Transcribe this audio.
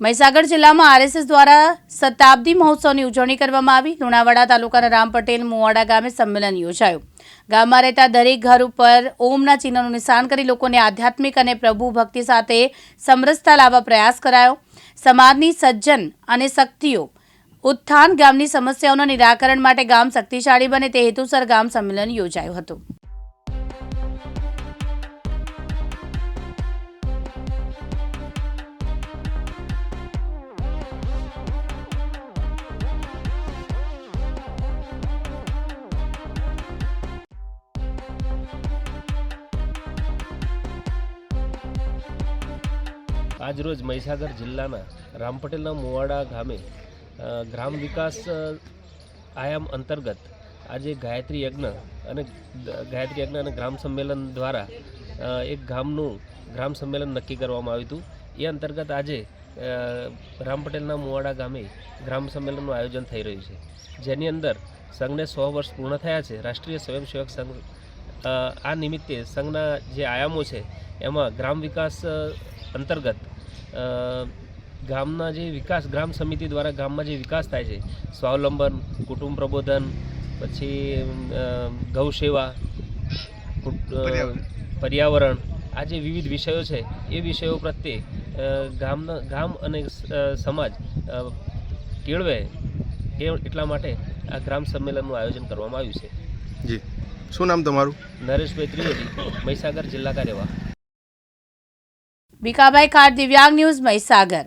મહીસાગર જિલ્લામાં આરએસએસ દ્વારા શતાબ્દી મહોત્સવની ઉજવણી કરવામાં આવી. લુણાવાડા તાલુકાના રામ પટેલ મુવાડા ગામે સંમેલન યોજાયું. ગામમાં રહેતા દરેક ઘર ઉપર ઓમના ચિહ્નનું નિશાન કરી લોકોને આધ્યાત્મિક અને પ્રભુ ભક્તિ સાથે સમરસતા લાવવા પ્રયાસ કરાયો. સમાજની સજ્જન અને શક્તિઓ ઉત્થાન ગામની સમસ્યાઓના નિરાકરણ માટે ગામ શક્તિશાળી બને તે હેતુસર ગામ સંમેલન યોજાયું હતું. આજરોજ મહીસાગર જિલ્લાના રામ પટેલના મુવાડા ગામે ગ્રામ વિકાસ આયામ અંતર્ગત આજે ગાયત્રી યજ્ઞ અને ગાયત્રી યજ્ઞ અને ગ્રામ સંમેલન દ્વારા એક ગામનું ગ્રામ સંમેલન નક્કી કરવામાં આવ્યું હતું. એ અંતર્ગત આજે રામ પટેલના મુવાડા ગામે ગ્રામ સંમેલનનું આયોજન થઈ રહ્યું છે. જેની અંદર સંઘને સો વર્ષ પૂર્ણ થયા છે. રાષ્ટ્રીય સ્વયંસેવક સંઘ આ નિમિત્તે સંઘના જે આયામો છે, એમાં ગ્રામ વિકાસ અંતર્ગત ગામના જે વિકાસ ગ્રામ સમિતિ દ્વારા ગામમાં જે વિકાસ થાય છે સ્વાવલંબન કુટુંબ પ્રબોધન પછી ગૌ સેવા કુટ- પર્યાવરણ. આ જે વિવિધ વિષયો છે એ વિષયો પ્રત્યે ગામના ગામ અને સમાજ કેળવે એટલા માટે આ ગ્રામ સંમેલનનું આયોજન કરવામાં આવ્યું છે. જી. શું નામ તમારું? નરેશભાઈ ત્રિવેદી મહીસાગર જિલ્લા કાર્યવાહ ભીખાભાઈ ખાર દિવ્યાંગ ન્યૂઝ મહીસાગર